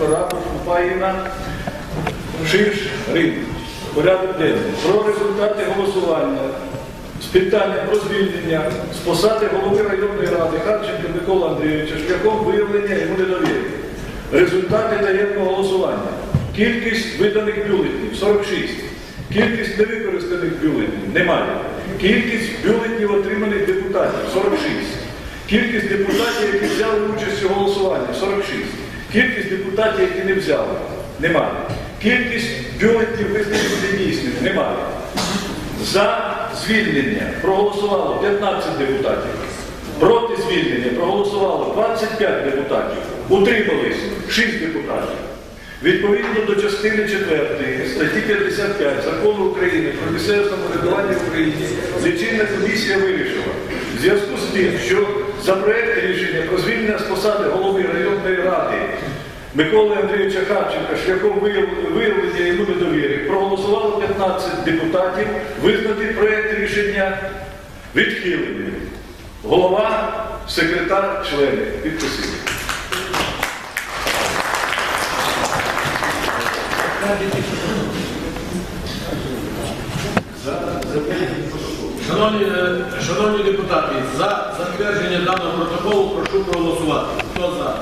Рапорт Купаїна Шиш Рим. Порядок денний. Про результати голосування з питання про звільнення з посади голови районної ради Харченка Микола Андрійовича шляхом виявлення йому недовіри. Результати таємного голосування. Кількість виданих бюлетнів 46. Кількість невикористаних бюлетнів немає. Кількість бюлетнів отриманих депутатів 46. Кількість депутатів, які взяли участь у голосуванні 46. Кількість депутатів, які не взяли, немає. Кількість бюлетнів визнаних недійсними немає. За звільнення проголосувало 15 депутатів. Проти звільнення проголосувало 25 депутатів. Утримались 6 депутатів. Відповідно до частини 4 статті 55 Закону України про місцеве самоврядування в Україні лічильна комісія вирішила в зв'язку з тим, що за проект рішення про звільнення з посади голови районної ради Миколи Андрійовича Харченка шляхом вияв- виявлення йому недовіри проголосувало 15 депутатів визнати проект рішення відхиленим. Голова, секретар, члени підписів. Шановні, е, шановні депутати, за затвердження даного протоколу прошу проголосувати. Хто за?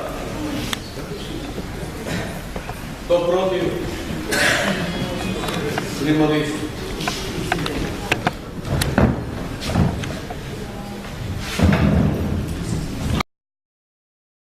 Хто проти? Тримались.